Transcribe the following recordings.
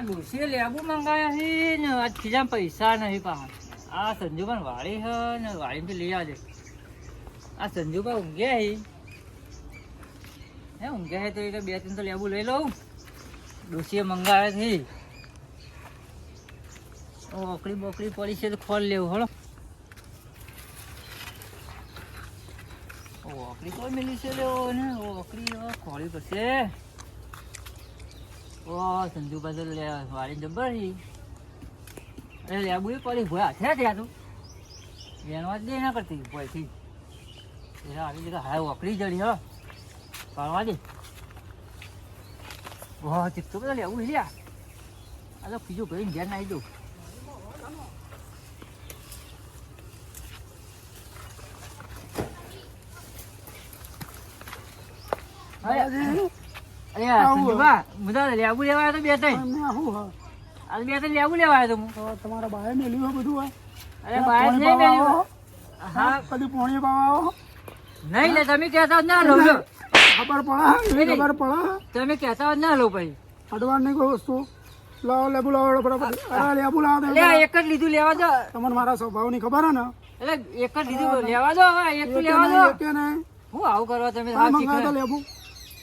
આ ડોસીએ લેબુ મંગાયા છે ને, આજ ખીજા પૈસા નહીં પાછા. આ સંજુભાઈ વાળી છે ને વાળીથી લઈ આવજે. આ સંજુભાઈ ઊંઘ્યા છે. હે ઊંઘ્યા હે તો એ બે ત્રણ તો લેબુ લઈ લઉં. ડોસીએ મંગાવ્યા છે. ઓકડી બોકડી પડી છે તો ખોલ લેવું, હળો. ઓકડી કોઈ મિલી છે લેવો ને ઓકડી હવે ખોલી પડશે ઓ તો લે વાળી જબર છે અરે લેબુ એ પડી, ભોય હાથે ત્યાં તું. એનો જ દે ના કરતી, ભોયથી. એના આવી જગ્યા હાય ઓકડી જડી, હો. પાડવા દે. વાહ ચીપતો બધા લેવું લ્યા. આ તો બીજું ભાઈ ઘેર નાખી દઉં. અરે લેવા તો બે ત્રણ. એમને શું હા. આ બે ત્રણ લેબુ લેવા તો તમારા બાએ મેલ્યું હોય બધું હોય અરે બહાર નહીં મેલ્યું. હા. કદી પોણી પાવા આવો? નહીં લે તમે કહેતા ના લો. ખબર પડે ખબર પડે તમે કહેતા ના લો ભાઈ અડવાન નહીં કોઈ વસ્તુ. લાવો લેબુ લાવો બરાબર લેબુ લાવો લે એક જ લીધું લેવા દો. તમને મારા સ્વભાવની ખબર હે ને? એટલે એક જ લીધું. લેવા દો એક લેવા દો. હું આવું કરવા તમે. લેબુ.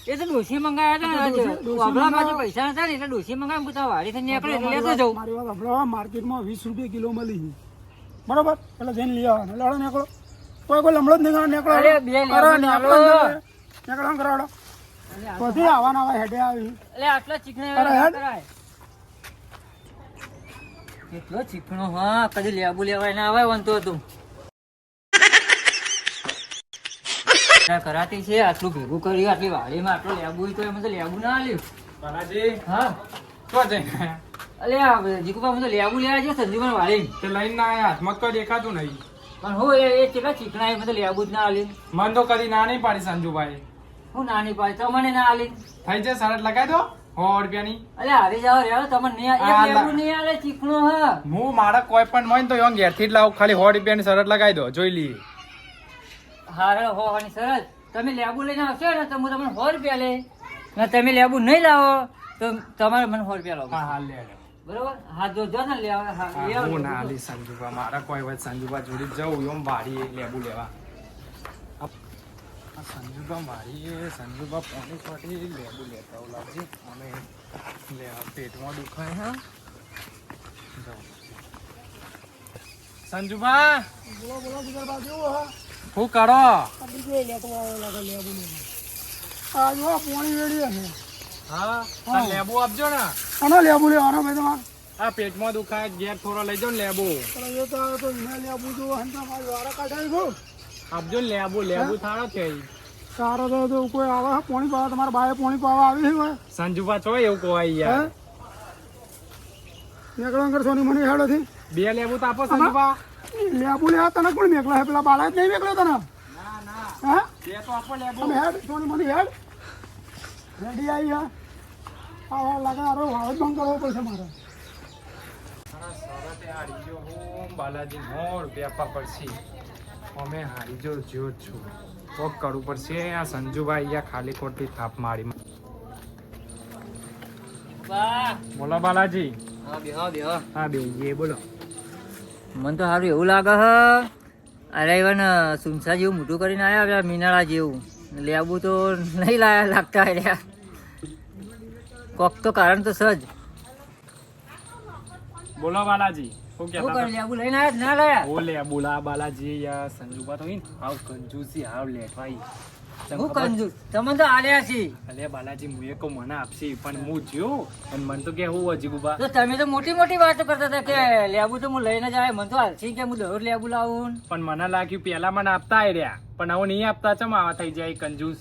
એ તો ડોસી મંગાયા હતા ને પાસે હતા ને એટલે ડોસી નીકળે એટલે લેતો મારી વાત સાંભળો માર્કેટમાં વીસ રૂપિયા કિલો મળી. બરોબર? એટલે જઈને લઈ આવવાનું લડો નીકળો. કોઈ કોઈ લમડો જ નહીં નીકળો. અરે, બે નીકળો. નીકળો. કરાવડો બધી આવવાના આવા હેડે આવી. એટલે આટલા ચીકણા એટલો. ચીકણો હા કદી લેબુ લેવાય ના આવે વનતો હતું. કરાતી છે આટલું ભેગું કર્યું આટલી વાડીમાં આટલું લેબુ તો એમાં તો લેબુ ના આલ્યું. બાલાજી? હા. તો જઈને અલે આ જીકુબા હું તો લેબુ લેવા છે સંજીવન વાળી તે લઈને ના આયા હાથમાં તો દેખાતું નહીં. પણ હું એ કેટલા ચીકણા એ મને લેબુ જ ના આલ્યું. મન તો કદી ના નહીં પાડી સંજુભાઈ. હું નાની પાડી તમને ના આલી થઈ જાય શરત લગાવી દો. સો રૂપિયાની. અલે હારી જાવ તમને નહીં આ- આ એક લા- નહીં આલે ચીકણો હા. હું મારા કોઈ પણ હોય તો યો ઘેરથી જ લાવું ખાલી સો રૂપિયાની શરત લગાવી દો જોઈ લઈએ. હારે હોવાની સરસ. તમે લેબુ લઈને આવશો ને તો હું તમને સો રૂપિયા લે ને તમે લેબુ નહીં લાવો તો તમારે મને સો રૂપિયા લાવો. હા હા લે લે. બરોબર? હા જો જો ને લેવા હા, ના મારા કોઈ હોય સંજુભા જોડી જવું એમ વાડી લેબુ લેવા. સંજુબા મારી એ પોણી લેબુ લેતા આવું લાવજે. લેવા પેટમાં દુખાય હા. બોલો બોલો હા? શું કાઢો. બીજો લેતો આવ્યો લાગે લેબુ લેવા આ જો પોણી વેડી છે હા. આ લેબુ આપજો ને. આનો લેબુ લેવાનો ભાઈ તમારે. આ પેટમાં દુખાય ઘેર થોડો લઈ જાઓ ને લેબુ. પણ એ તો તો એને લેબુ જો હંતા મારી વારા કાઢાઈ ગયો આપજો ને લેબુ લેબુ થાળો છે સારો તો તો કોઈ આવે પોણી પાવા તમારા બાએ પોણી પાવા આવી હોય. સંજુભા છો એવું કહવાય હે? યાર સોની મને હેડોથી. બે લેબુ તો આપો સંજુભા લેબુ લેવા તને કોણ મેકલા હે? પેલા બાળા જ નહીં મેકલો તને? ના ના. હે? તો આપો લેબુ તમે હેડ સોની મને હેડ. રેડી આવી હા? હા લાગે આરો વાવ જ બંધ કરવો પડશે મારે. મારા બાલાજી નો રૂપિયા પડશે. અમે હારી જો જ્યો છું. કોક કરવું પડશે આ સંજુભાઈ અહીંયા ખાલી ખોટી થાપ મારી બોલો બાલાજી. હા બે બોલો. મને તો સારું એવું લાગે હ. અરે even સુનસા જેવું મોટું કરીને આવ્યા મીનાળા જેવું. લેવું તો નહીં લાયા લાગતા રહ્યા. કોક તો કારણ તો સજ. બોલો બાલાજી શું શું કહેતા કરે લઈને આવ્યા ના લાયા? બોલે બોલા બાલાજી યાર સંજુભા તો આવ કંજુસી ભાઈ લેટવાઈ હું ખબર? તમે તો આલ્યા છે. અલે બાલાજી મુએ કહું મને આપશે પણ હું જ્યો. અને મને તો કે હું હજી ગુબા તો તમે તો મોટી મોટી વાતો કરતા હતા કે લેબુ તો હું લઈને જાય મને તો હાલથી કે હું દોર લેબુ લાવું. પણ મને લાગ્યું પેલા મને આપતા આય પણ હવે નહીં આપતા ચમ આવા થઈ જાય કંજૂસ.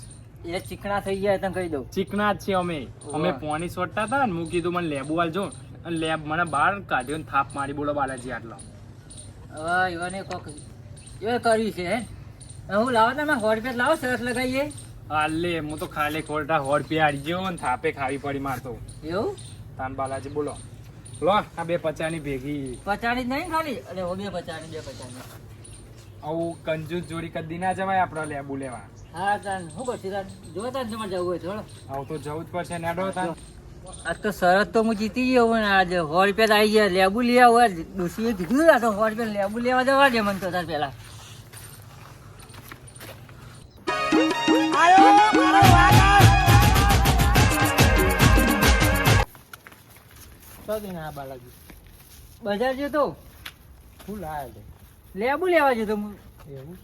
એ ચીકણા થઈ ગયા તમે કહી દઉં. ચીકણા જ છીએ અમે. અમે પોની પોણી સોટતા હતા ને હું કીધું મને લેબુ આલજો. અને લેબ મને બહાર કાઢ્યો ને થાપ મારી બોલો બાલાજી આટલો. હવે એવાને કોક એ કર્યું છે હે? હું લાવો તમે હોડ રૂપિયા લાવો સરસ લગાવીએ. આલે હું તો ખાલી ખોટા હોડ પે ગયો ને થાપે ખાવી પડી મારતો એવું? તાન બાલાજી બોલો. લો આ બે પચાની ભેગી. પચાની નહીં ખાલી? અરે હો બે પચાની બે પચાણી. આવું કંજૂસ જોડી કદી ના જવાય આપડે લેબુ લેવા. હા તાન શું પછી તાન જો તાન તમારે જવું હોય થોડો આવું તો જવું જ પડશે નેડો તાન. આજ તો શરત તો હું જીતી ગયો પણ આજે સો રૂપિયા આવી ગયા લેબુ લઈ આવો ડોસીએ કીધું આ તો સો રૂપિયા લેબુ લેવા જવા દે મને તો તાર પેલા બજાર જતો ફૂલ લાયા છે? લેબુ લેવા જતો એવું?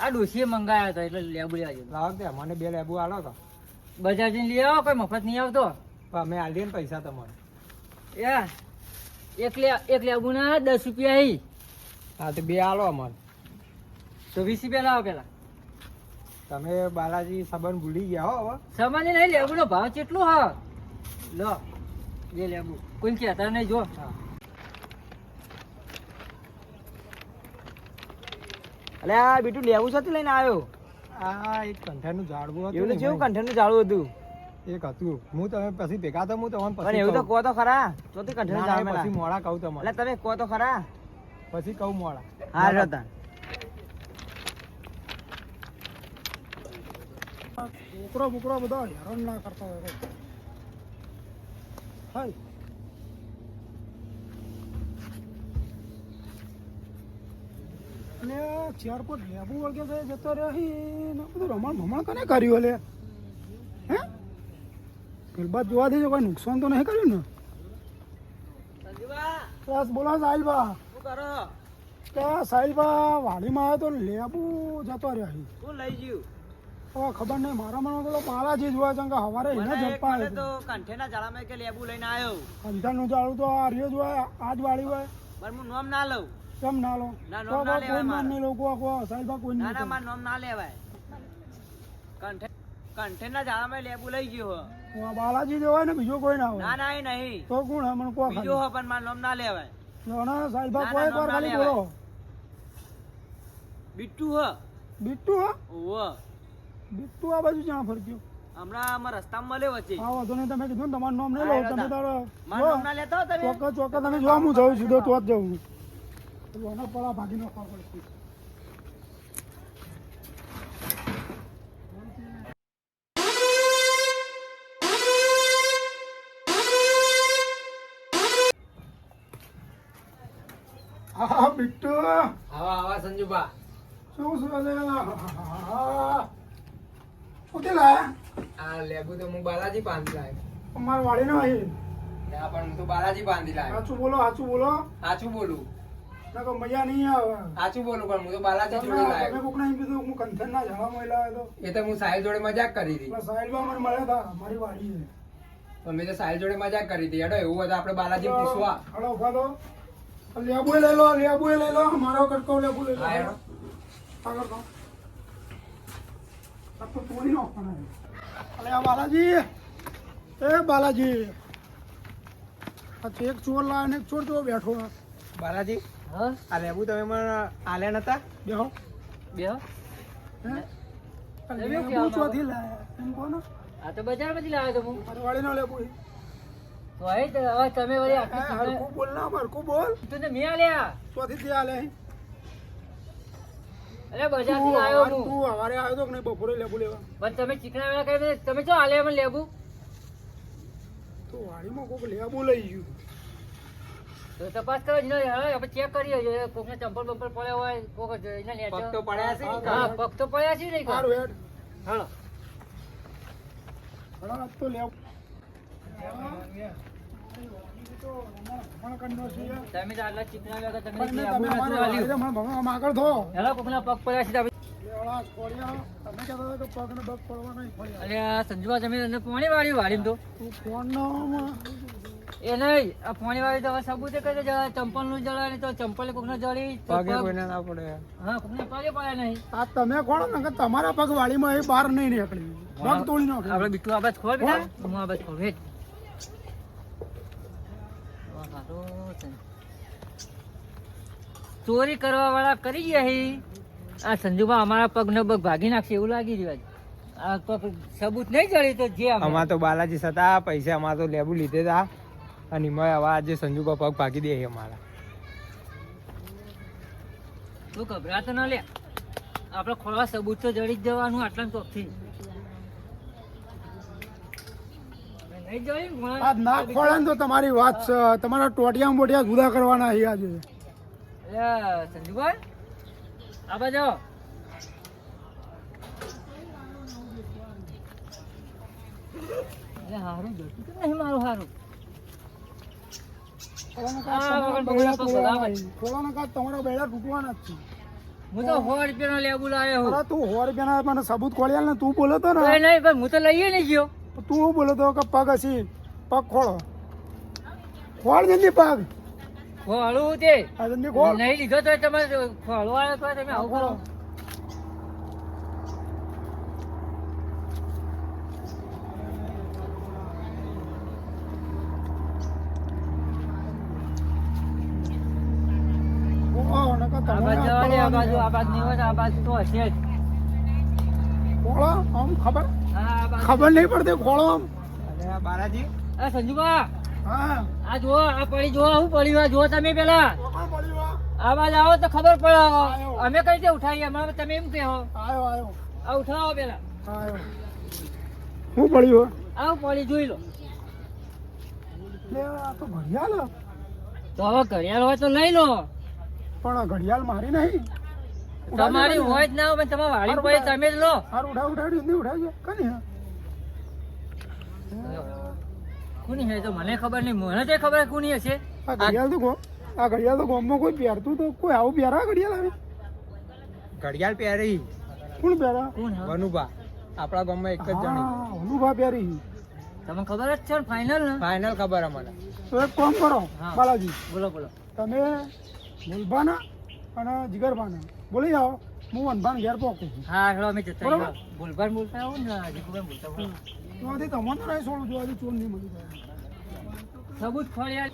આ ડોસીએ મંગાયા હતા એટલે લેબુ લેવા જતો લાવો કે મને બે લેબુ આલો તો. બજાર જઈને લઈ આવો કોઈ મફત નહીં આવતો. પણ અમે આલીએ ને પૈસા તમારે. એ એક લે એક લેબુ ના દસ રૂપિયા હી. હા તો બે આલો અમારે. તો વીસ રૂપિયા લાવો પેલા. તમે બાલાજી સંબંધ ભૂલી ગયા હો હવે. સામાન્ય નહીં લેબુ નો ભાવ કેટલો હા? લો બે લેબુ. કોઈ કહેતા નહીં જો. અલે આ બીટું લેવું છે લઈને આવ્યો? આ એક કંઠાનું ઝાડવું હતું એવું ને જેવું એમાં કંઠેરનું ઝાડવું હતું. એક હતું. હું તમે પછી ભેગા તો હું તમને પછી એવું તો કહું. તો ખરા. તો તે કંઠાનું ઝાડ પછી મોડા કહું તમને. એટલે તમે કહો તો ખરા. પછી કહું મોડા. હા રતા છોકરો બોકરો બધા હેરાન ના કરતા હોય હાય. અને ચાર પર લેબુ વળગે છે જતો રહી ને બધું રમણ ભમણ કને કર્યું લે હે? ગરબા જોવાથી દેજો કોઈ નુકસાન તો નહીં કર્યું ને? બસ બોલો સાહિલબા શું કરો? કે સાહિલબા વાડીમાં આવ્યો તો લેબુ જતો રહ્યો શું લઈ ગયું? હવે ખબર નહીં મારા મને તો બાલાજી જોવા છે કે હવારે એને જલપા મને તો કંઠેરના ઝાડામાં કે લેબુ લઈને આવ્યો અંધારનું જાળું તો આ રહ્યો જ આજ વાળી હોય. પણ હું નોમ ના લઉં. કેમ ના લો? ના, તો ના કોઈ નામ મારે. નહીં લોકો કો સાહેબા કોઈ ના ના માર નોમ ના લેવાય. કંઠે કંઠેરના ઝાડામાં લેબુ લઈ ગયો હું. બાલાજી જો હોય ને બીજો કોઈ ના ના હોય. ના એ નહીં. તો કોણ હે મને કો બીજો હો. પણ માર નોમ ના લેવાય. ના સાહેબ ના, કોઈ પર ખાલી બોલો. બિટ્ટુ હ. બિટ્ટુ હ? ઓવ બિટ્ટુ આ બાજુ જ્યાં ફરક્યો હમણાં અમારા રસ્તામાં મળ્યો વચ્ચે. આ વાંધો નહીં તમે કીધું તમારું નામ નહીં હા, તમે તારો માર જો, લેતા તમે. ચોક્કસ ચોક્કસ તમે જો હું જાઉં સીધો તો જ જાઉં. છું એના પડા ભાગી નાખવા પડશે હા બિટ્ટુ. આવા આવા સંજુબા શું શું? છે લાયા આ લેબુ તો હું બાલાજી બાંધી લાવ્યો. અમારા અહીં ના પણ હું તો બાલાજી બાંધી લાવ્યો. સાચું બોલો સાચું બોલો. સાચું બોલું. મજા નહીં આવે. સાચું બોલું પણ હું તો બાલાજી જોડે તમે લાવ્યો. કોકને એમ કીધું હું કંથનના ઝાડામાં લાવ્યો તો. એ તો હું સાહિલ જોડે મજાક કરી હતી. સાહેબ સાહેબા મને મળ્યા હતા મારી વાડી તો સાહેબ જોડે મજાક કરી હતી. હેડો એવું હોય આપડે આપણે બાલાજી પૂછવા. ઊભા તો લેબુ લઈ લો લેબુ લઈ લો. મારો કટકો લેબુ લઈ લો. હેડો. આગળ તો તોડી નાખવાના છે. આ બાલાજી. એ બાલાજી. આ એક ચોર લાવે ને એક ચોર જો બેઠો બાલાજી હા? આ લેબુ તમે મને આલ્યા નતા બેહો. લેબુ ચોથી લાયા. એમ કહો ને આ તો બજારમાંથી લાવ્યો તો હું. મારી વાડીનો લેબુ તો હવે તમે વળી એ બોલ ના હરખું બોલ. ચીકણા- તું તો મેં આલ્યા. ચોથી થી આલે અરે બજારથી આવ્યો હું. તું હવારે આવ્યો તો કે બપોરે લેબુ લેવા? પણ તમે ચીકણા વેળા દે તમે શું આલ્યા મને લેબુ? તો વાડીમાં કોક લેબુ લઈ ગયું. તો તપાસ કરો જ નહીં હવે આપણે ચેક કરીએ જો કોકને ચંપલ બંપલ પડ્યા હોય કોક એને લેજો. પગ તો પડ્યા છે ને? હા પગ તો પડ્યા છે નહીં સારું હેડ. હાલો. ઘણા તો લેવું તમે તો આટલા ચીકણા વેળા તમે તમે અમારે આલ્યું. આગળ થો હેલો કોકના પગ પડ્યા છે તમે? તમે કહેતા હતા કે પગને પગ પડવા નહીં પડ્યા. અરે આ સંજુબા તમે અંદર પાણી વાળી વાળી તો? તું ફોન નો એ નહીં આ પાણી વાળી તો સબૂતે કહી ચંપલનું જળાય ને તો ચંપલ કોકને જળી પગે કોઈને ના પડે. હા કોકને પગે પડ્યા નહીં. આ તમે કોણ? ને તમારા પગ વાળીમાં એ બહાર નહીં નીકળી પગ તોડી નાખે. આપણે બીટું આ ખોલ બેટા. હું? આ ખોલ. ચોરી કરવા વાળા કરી ગયા હી. આ સંજુભા અમારા પગ ને પગ ભાગી નાખશે એવું લાગી રહ્યું આ પગ સબૂત નહીં જડી તો જે અમારા તો બાલાજી હતા પૈસા અમાર તો લેબુ લીધે તા. અને એમાં હવે આજે સંજુભા પગ ભાગી દે અમારા. તું ગભરાતો ના લે. આપણે ખોળવા સબૂત તો જડી જ જવાનું આટલા ચોકથી ને ખોળે તો તમારી વાત છે. તમારા ટોટિયા મોટિયા જુદા કરવાના છે આજે. સંજુભાઈ આ બાજુ હારું જોતું કેમ નહીં મારું હારું? તમારા બેડા છે. તમારા બેડા તૂટવાના જ છે. હું તો સો રૂપિયાનો લેબુ લાવ્યો તું સો રૂપિયાના મને સબૂત ખોલી ને તું બોલો તો ને. નહીં હું તો લઈએ નહીં ગયો. તું શું બોલો તો કે પગ હસી પગ ખોળો. ખોળ જલ્દી પગ ખોળું તે? જલ્દી ખોળ. નહીં લીધો તો તમારે ખોળવા તો તમે આવું કરો. આ બાજુ આ બાજુ નહીં હોય આ બાજુ તો હશે જ. ખબર ખબર નહીં પડતી ખોળો આમ અરે બાલાજી. આ સંજુબા હા. આ જુઓ આ પડી જુઓ શું પડી આ જુઓ તમે પેલા. આવાજ આવો તો ખબર પડે. અમે કઈ રીતે ઉઠાવીએ અમારે તમે એમ કહો. આયો આયો. આ ઉઠાવો પેલા. હું શું પડ્યું આવું પડી જોઈ લો. લે તો ઘડિયાળ. તો હવે ઘડિયાળ હોય તો લઈ લો. પણ ઘડિયાળ મારી નહીં. તમારી હોય જ ના હોય તમારે વાળી પડે તમે જ લો. હારું ઉઠાવ ઉઠાડી નહીં ઉઠાવજે કની કોની હે? તો મને ખબર નહીં. મને તો ખબર કોની હશે. આ ઘડિયાળ તો ગો- આ ઘડિયાળ તો ગામમાં કોઈ પહેરતું તો કોઈ આવું પહેરા ઘડિયાળ આવે? ઘડિયાળ પહેરી. કોણ પહેરા? કોણ વનુભા. આપણા ગામમાં એક જ જણી. વનુભા અનુભા પહેરી. તમને ખબર જ છે ને? ફાઇનલ ને? ફાઇનલ ખબર અમને તો એક કામ કરો બાલાજી. બોલો બોલો. તમે મુલભાના અને જીગરભાના. બોલી જાઓ. હું વનભાન ઘેર પહોંચું છું. હા હેડો અમે જતા બરોબર. રહીએ. બોલતા આવો ને જીગુભાઈ બોલતા આવું. તો આથી તમને નહીં છોડું છું આજે ચોર નહીં મળી જાય. સબૂત ખોળ્યા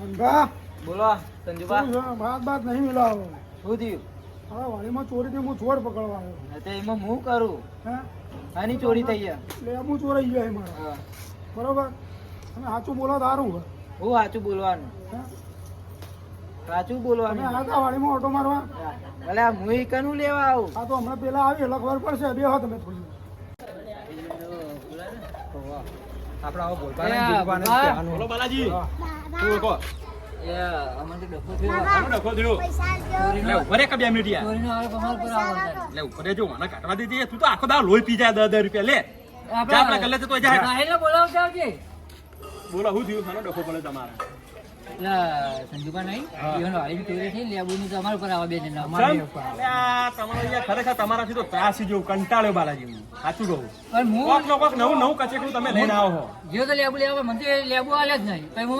વનભા બોલો છે? વાત બાત નહીં મિલાવો શું થયું? હા વાળીમાં ચોરી થઈ હું ચોર પકડવા આવ્યો તો એમાં હું કરું? હે? આની ચોરી થઈ ગયા એટલે હું ચોરાઈ ગયો એમાં. બરોબર? તમે સાચું બોલો તારું હું સાચું બોલવાનું. હે? સાચું બોલવાનું. આ વાડીમાં ઓટો મારવા? ભલે આ હું કનું લેવા આવું. આ તો હમણાં પેલા આવી એટલે ખબર પડશે. બે હો તમે થોડી. આપણા આવો. કહેવાનું. બોલો બાલાજી. કહો તો તું તો આખો દાવ લોહી પી જાય દસ દસ રૂપિયા. લે. તો આવજે. બોલો હું થયું? ડખો પડે તમારે. નહીં હા. ચોરી થઈ અમારા આવે બે? લે તમારો ખરેખર તમારાથી તો ત્રાસી જેવું કંટાળ્યો બાલાજી હું સાચું કહું. પણ હું કોક નવું નવું કચેકડું તમે લઈને આવો. જો તો લેબુ લેવા મને તો લેબુ આલે જ નહીં. પછી હું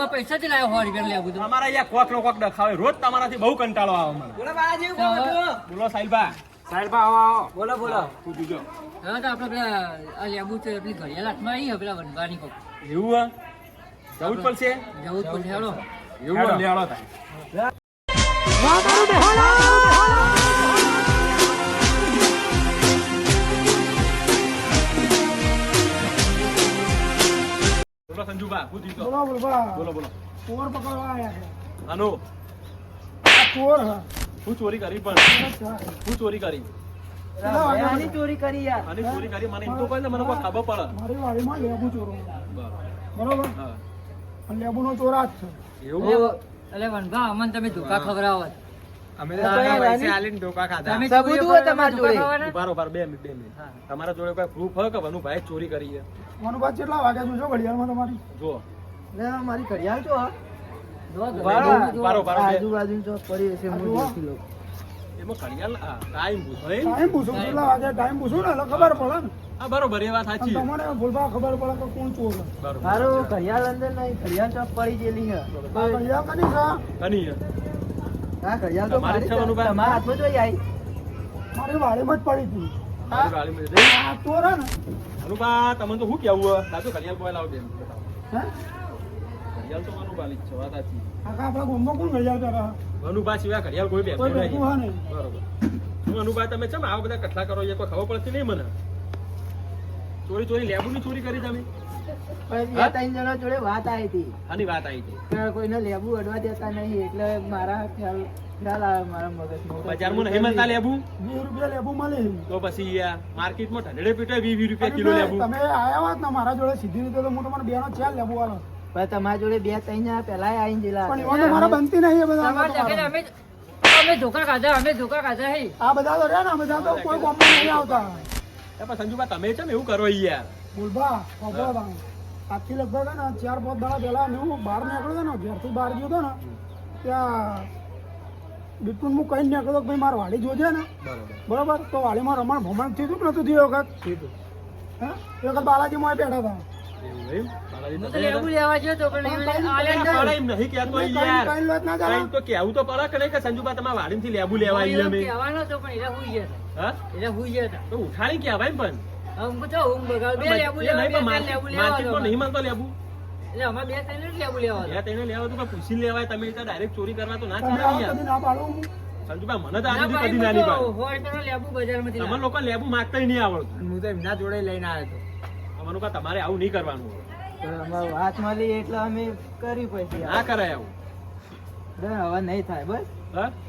લાવ્યો સો રૂપિયાનું લેબુ તો. અહીંયા કોક નો કોક ડખાવે. રોજ તમારાથી બહુ કંટાળો આવે મને. બોલો બાલાજી બોલો સાહેબા આવો આવો. બોલો બોલો. હવે તો આપણે પેલા આ લેબુ તો પેલી ઘડિયાળ હાથમાં આવી પેલા વનવાની કોક. એવું હા? જવું જ પડશે? જવું જ પડશે હેડો. એવું હે, લે હાલો તાય. બોલો સંજુબા શું થયું તો? બોલો બોલબા બોલો બોલો. ચોર પકડવા આવ્યા છે. આનો ચોર હા હું ચોરી કરી પણ. હું ચોરી કરી. આની ચોરી કરી યાર. આની ચોરી કરી મને એમ તો કહે મને કોઈ ખબર પડે. મારી વાડીમાં લેબુ ચોરો. બરાબર. બરોબર? હા. અને લેબુનો ચોર જ છે એવું? એટલે એટલે વનભા અમને તમે ધોકા ખવડાવો. અમે તો તારા પૈસે આલીને ધોકા ખાધા. તમે સબૂત હોય કરો, જોડે. ખાવાના? ઊભા રહો, ઊભા રહો, બે મિનિટ બે મિનિટ. તમારા જોડે કોઈ પ્રૂફ હોય કે વનુભાઈ ચોરી કરી છે? વનુભાઈ કેટલા વાગ્યા જોજો ઘડિયાળમાં તમારી. જો લે મારી ઘડિયાળ જો બારો, જો. આજુબાજુ પડી હશે હું જોઈ લઉં. ટાઈમ પૂછો એમ? ટાઈમ પૂછું કેટલા વાગ્યા ટાઈમ પૂછું. ને એટલે ખબર પડે ને. હા બરોબર એ વાત સાચી તમને ભૂલભા ખબર પડે કે કોણ ચોર છે. બરોબર. ઘડિયાળ અંદર નહીં ઘડિયાળ તો પડી ગયેલી છે. ઘડિયાળ કની છે? કની છે? આ ઘડિયાળ તો મારી છે, છે. તમારા હાથમાં જોઈ આવી મારી વાડીમાં જ પડી હતી મારી ગાડીમાં જઈ. આ ચોર ને. અનુભા તમને તો શું કેવું હોય? સાચું ઘડિયાળ કોઈ લાવો બેન હે? ઘડિયાળ તો વનુભાઈ જ છે વાત સાચી આખા આપણા ગામમાં કોણ ઘડિયાળ પહેરે વનુભા સિવાય ઘડિયાળ કોઈ કોઈ બેઠું બેઠું નહીં. બરોબર. અનુભા તમે ચમ આવા બધા કથલા કરો એ કોઈ ખબર પડતી નહીં મને? ચોરી ચોરી લેબુની ચોરી કરી તમે? બે ત્રણ જણા જોડે વાત આવી હતી. આની વાત આવી હતી? કોઈને લેબુ અડવા દેતા નહીં એટલે મારા ખ્યાલ ખ્યાલ આવે મારા મગજમાં. બજારમાં નહીં મળતા લેબુ? વીસ રૂપિયા લેબુ મળે. તો પછી માર્કેટમાં ઢંઢેડે પીટે વીસ વીસ રૂપિયા કિલો લેબુ. તમે આયા હોત ને મારા જોડે સીધી રીતે તો હું તમારે બેનો ચાર લેબુ વાળો પણ તમારા જોડે બે ત્રણ જણા પેલા આવીને જેલા પણ તો મારા બનતી નહીં એ બધા તમારે જગ્યાએ અમે અમે ધોકા ખાધા અમે ધોકા ખાધા હે. આ બધા તો રહ્યા ને આ બધા તો કોઈ કોમ નહીં આવતા. એ પણ સંજુબા તમે છે ને એવું કરો યાર. બોલબા ખબર આજથી લગભગ ને ચાર પાંચ દાડા પહેલા ને હું બહાર નીકળ્યો હતો ને ઘેરથી બહાર ગયો હતો ને ત્યાં બિલકુલ હું કઈ નીકળ્યો કે ભાઈ મારે વાડી જોજે ને. બરોબર. બરોબર? તો વાડીમાં રમણ ભમણ થયું હતું કે નતું થયું વખત? હે? એ વખત બાલાજીમાં બેઠા હતા. ગયો તો પણ નહીં. એમ નહીં કહેતો કઈ- યાર કઈ લોટ ના ચાલે. કઈ તો કેવું તો પડે કે કે સંજુબા તમારા વાડીમાંથી લેબુ લેવા આવીએ અમે કહેવાનો હતો પણ એટલે હુઈ ગયા હતા. હા એટલે હુઈ ગયા હતા. તો ઉઠાડી કહેવાય ને પણ હવે હું તો ઊંઘ બગાડ બે લેબુ એ લેવા નહીં બે પણ ત્રણ લેબુ લેવા માર્કેટમાં નહીં હતા. મળતો લેબુ એટલે અમારે બે ત્રણ જ લેબુ લેવા હતા. યાર તેને લેવા તો પણ પૂછી લેવાય તમે તો ડાયરેક્ટ ચોરી કરવા તો ના ચાલે. સંજુબા મને તો આની કદી લેબુ બજારમાંથી તમે લાવ્યો. લોકો લેબુ માગતા નહીં આવડતું હું તો એમના જોડે લઈને આવ્યો અમારું કે તમારે આવું નહીં કરવાનું વાત મળી એટલે અમે કરી પછી ના કરાય આવું હવે નહીં થાય બસ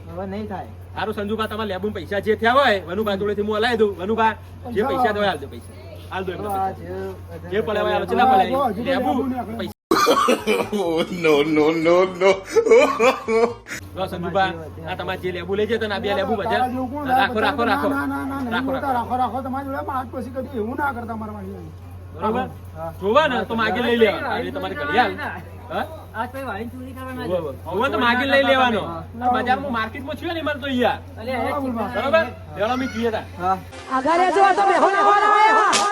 હવે નહીં થાય સારું સંજુભા તમારા લેબુ પૈસા જે થયા હોય વનુભા જોડેથી હું હલાવી દઉં વનુભા જે પૈસા થયા હાલ પૈસા હાલ દો. જે પડે હોય હાલો, ચેટલા પડે લેબુ. પૈસા Oh, no, no, no, no. Sanjubha આ તમારે જે લેબુ લેજે તો આ બે લેબુ બધા? રાખો રાખો રાખો ના, ના, ના, ના, રાખો રાખો રાખો તમારી જોડે પણ પછી કદી એવું ના કરતા મારા વાળી બરોબર? જોવા ને તો માગે લઈ લેવા. આ તમારી ઘડિયાળ. હા? આજ પછી ચોરી ના તો માગે લઈ લેવાનો. બજારમાં માર્કેટમાં છે નહીં મળતો યાર અલે, અલે, બરોબર? લેવડો મેં કીએ તા હા. જો તો બેહો ના